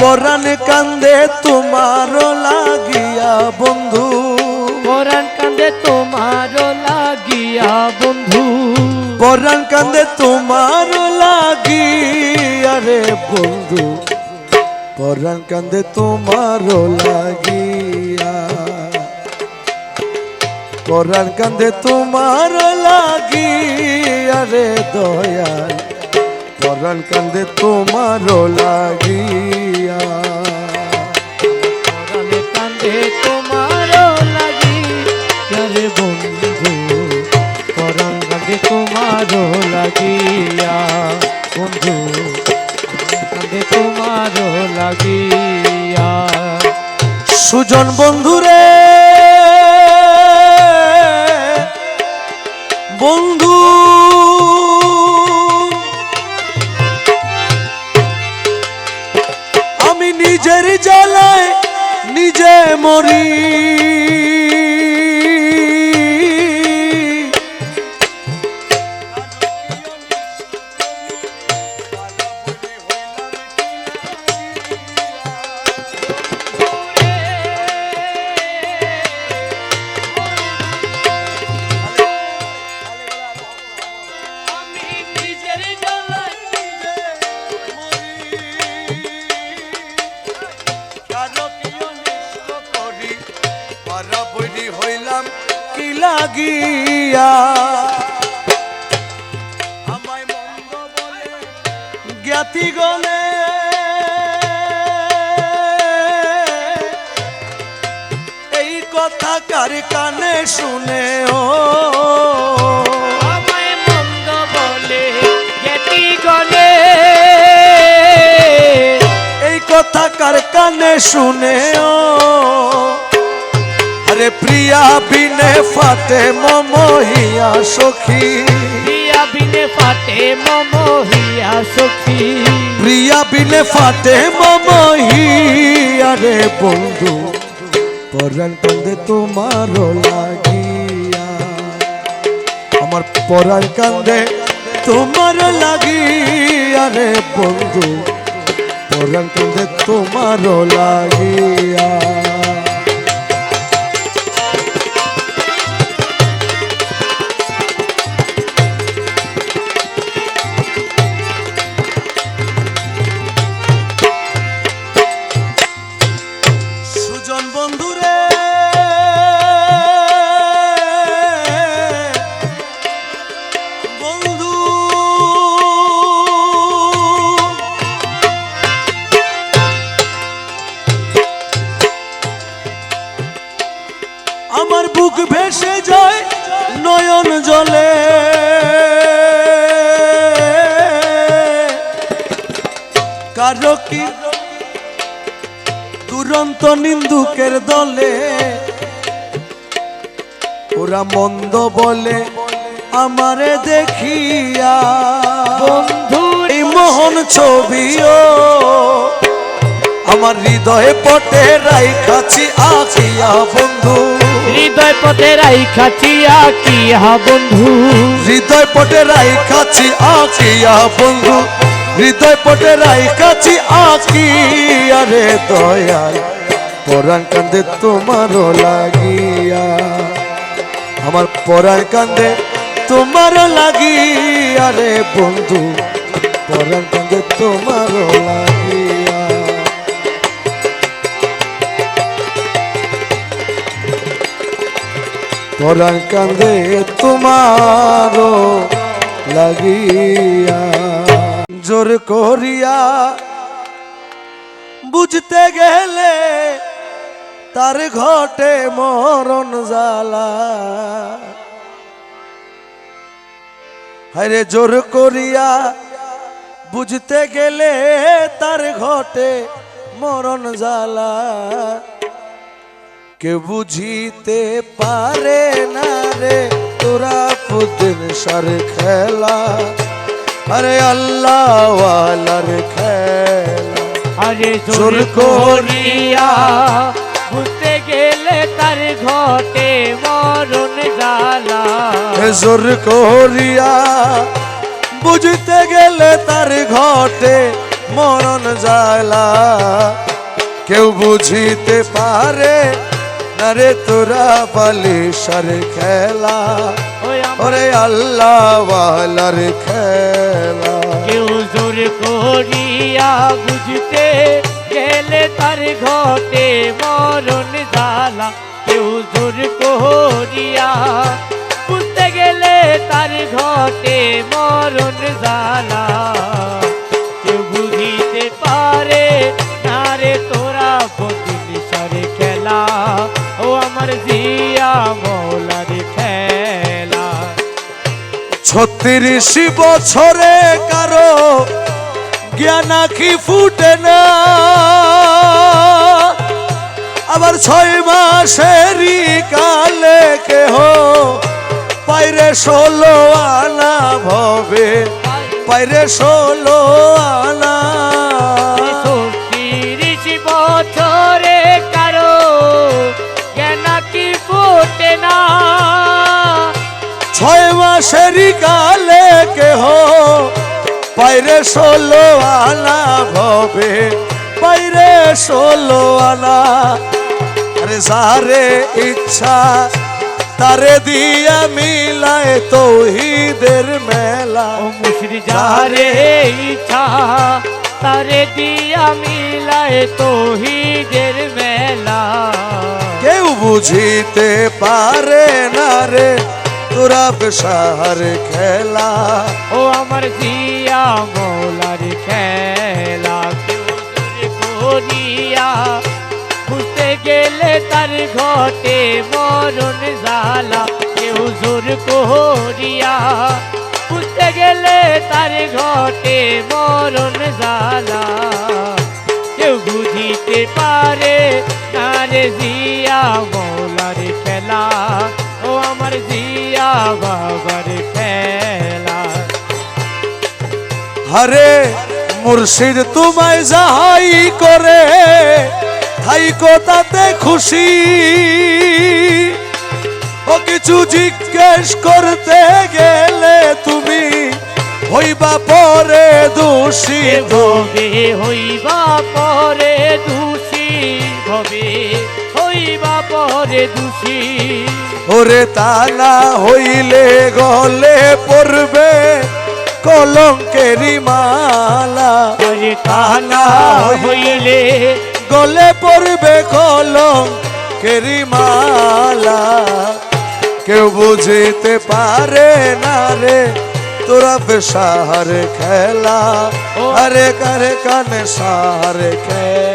পরাণ কান্দে তোমার লাগিয়া বন্ধু। পরাণ কান্দে তোমারও লাগিয়া বন্ধু। পরাণ কান্দে তোমার লাগিয়া রে বন্ধু। পরাণ কান্দে তোমার লাগিয়া। পরাণ কান্দে তোমার লাগিয়া রে দয়াল। পরাণ কান্দে তোমার লাগিয়া। পরাণে কান্দে লাগিয়া। রে বন্ধু পরাণ কান্দে তোমারও লাগিয়া। বন্ধু কান্দে তোমারও লাগিয়া। সুজন বন্ধুরে বন্ধু। আমি নিজের জ্বালায় নিজে মরি। হইলাম কি লাগিয়া? আমায় মন্দ বলে জ্ঞাতি গলে। এই কথা কার কানে শুনে ও মন্দ বলে জ্ঞাতি গলে। এই কথা কার কানে শুনে ও প্রিয়া বিনে ফাটে মমহিয়া সখী। প্রিয়া বিনে ফাটে মম হিয়া সখী। প্রিয়া বিনে ফাটে মমহিয়া রে বন্ধু পরাণ কান্দে তোমার লাগিয়া। আমার পরাণ কান্দে তোমার লাগিয়া রে বন্ধু পরাণ কান্দে তোমার লাগিয়া। কারও কি দুরন্ত নিন্দুকের দলে ওরা মন্দ বলে আমারে দেখিয়া। বন্ধু এই মোহন ছবিও আমার হৃদয়ে পটে রাইখাছি আখিয়া বন্ধু। হৃদয় পথে রাইখাছি আকিয়া বন্ধু। হৃদয় পটে রাইখাছি আখিয়া বন্ধু। হৃদয় পটে রাইখাছি আখিয়া রে দয়াল, পরাণ কান্দে তোমারও লাগিয়া। আমার পরাণ কান্দে তোমারও লাগিয়া রে বন্ধু, পরাণ কান্দে তোমারও লাগিয়া। পরাণ কান্দে তোমারও লাগিয়া। জোর করিয়া বুঝতে গেলে তার ঘটে মরণ জ্বালা। হরে জোর করিয়া বুঝতে গেলে তার ঘটে মরণ জ্বালা। কে বুঝিতে পারে না রে, তোরা পুদিন সার খেলা। আরে আল্লাহ খেলা। আরে জোর করিয়া বুঝতে গেলে তার ঘটে মরণ জ্বালা। জোর করিয়া বুঝতে গেলে তার ঘটে মরণ জ্বালা। কেউ বুঝিতে পারে না রে তোরা বালিশার খেলা। ওরে আল্লাহ ওয়ালার খেলা। কেউ জোর করিয়া বুঝতে গেলে তার ঘটে মরণ জ্বালা। কেউ জোর করিয়া বুঝতে গেলে তার ঘটে মরণ জ্বালা। কেউ বুঝিতে পারে না রে তোরা বদিন ছত্রিশ বছরে কারও জ্ঞান কি ফুটে না। আবার ছয় মাসেরই কালে কেহ পাইরে ষোলো আনা ভবে, পাইরে ষোলো আনা ছয় মাসেরই কালে কেহ? পাইরে ষোলো আনা ভবে পাইরে ষোলো আনা। আরে যারে ইচ্ছা তারে দিয়া মিলায় তৌহিদের মেলা। ও মুশরি যারে ইচ্ছা তারে দিয়া মিলায় তোহিদের মেলা। কেউ বুঝিতে পারে না রে তোরা বেসার খেলা। ও আমার জিয়া মৌলার খেলা। করিয়া বুঝতে গেলে তার ঘটে মরণ জ্বালা। কেউ জোর করিয়া বুঝতে গেলে তার ঘটে মরণ জ্বালা। কেউ বুঝিতে পারে না রে জিয়া মৌলার খেলা। আমার জিয়া বাবার খেলা। হরে মুর্শিদ তোমায় যাহাই করে থাইকো তাতে খুশি। ও কিছু জিজ্ঞেস করতে গেলে তুমি হইবা পরে দোষী। ভবে হইবা পরে দোষী ভবে। হইবা পরে দোষী। ওরে তা না হইলে গলে পড়বে কলঙ্কেরি মালা। আরে কানা হইলে গলে পড়বে কলঙ্কেরি মালা। কেউ বুঝিতে পারে না রে তোরা বেসার খেলা। আরে কারে কানে সার খেলা?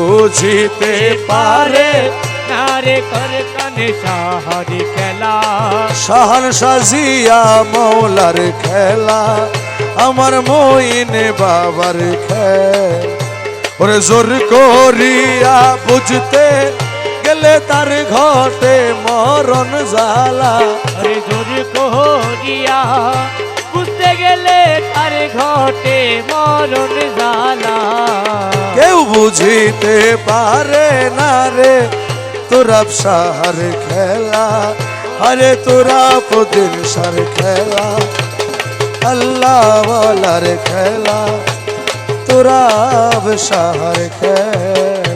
বুঝিতে পারে। পারে না রে কর কানে সাহারি খেলা। শাহান সাজিয়া মৌলার খেলা আমার মইনে বাবার খেল। ওরে জোর করিয়া বুঝতে গেলে তার ঘটে মরণ জ্বালা। আরে জোর করিয়া গেলে তার ঘটে মরণ জ্বালা। কেউ বুঝিতে পারে না রে তোরা সাহার খেলা। আরে তোরা পদিন সার খেলা। আল্লাহ ওয়ালার খেলা। তোরা সাহার খেলা।